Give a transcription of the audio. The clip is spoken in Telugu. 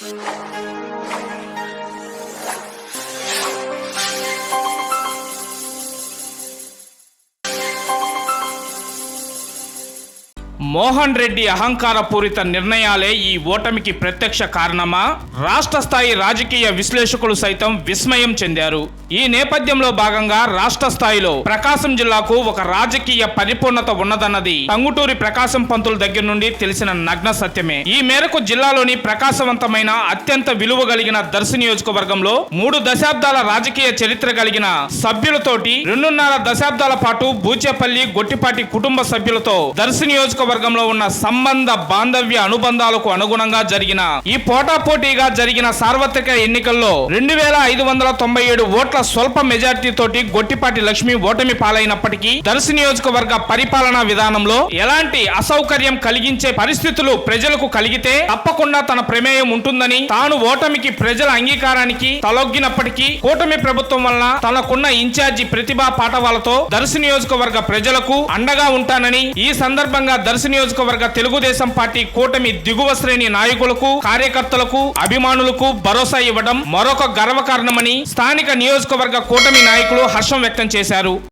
うん。మోహన్ రెడ్డి అహంకారపూరిత నిర్ణయాలే ఈ ఓటమికి ప్రత్యక్ష కారణమా? రాష్ట్ర స్థాయి రాజకీయ విశ్లేషకులు సైతం విస్మయం చెందారు. ఈ నేపథ్యంలో భాగంగా రాష్ట్ర స్థాయిలో ప్రకాశం జిల్లాకు ఒక రాజకీయ పరిపూర్ణత ఉన్నదన్నది టంగుటూరి ప్రకాశం పంతుల దగ్గర నుండి తెలిసిన నగ్న సత్యమే. ఈ మేరకు జిల్లాలోని ప్రకాశవంతమైన అత్యంత విలువ కలిగిన దర్శి నియోజకవర్గంలో మూడు దశాబ్దాల రాజకీయ చరిత్ర కలిగిన సభ్యులతోటి రెండున్నర దశాబ్దాల పాటు బూచేపల్లి గొట్టిపాటి కుటుంబ సభ్యులతో దర్శి నియోజకవర్గంలో ఉన్న సంబంధ బాంధవ్య అనుబంధాలకు అనుగుణంగా జరిగిన ఈ పోటాపోటీగా జరిగిన సార్వత్రిక ఎన్నికల్లో రెండు వేల ఐదు వందల తొంభై ఏడు ఓట్ల స్వల్ప మెజార్టీ తోటి గొట్టిపాటి లక్ష్మి ఓటమి పాలైనప్పటికీ దర్శి నియోజకవర్గ పరిపాలనా విధానంలో ఎలాంటి అసౌకర్యం కలిగించే పరిస్థితులు ప్రజలకు కలిగితే తప్పకుండా తన ప్రమేయం ఉంటుందని తాను ఓటమికి ప్రజల అంగీకారానికి తలొగ్గినప్పటికీ కూటమి ప్రభుత్వం వలన తనకున్న ఇన్ఛార్జి ప్రతిభా పాఠవాలతో దర్శి నియోజకవర్గ ప్రజలకు అండగా ఉంటానని ఈ సందర్భంగా దర్శి నియోజకవర్గ తెలుగుదేశం పార్టీ కూటమి దిగువ శ్రేణి నాయకులకు కార్యకర్తలకు అభిమానులకు భరోసా ఇవ్వడం మరొక గర్వకారణమని స్థానిక నియోజకవర్గ కూటమి నాయకులు హర్షం వ్యక్తం చేశారు.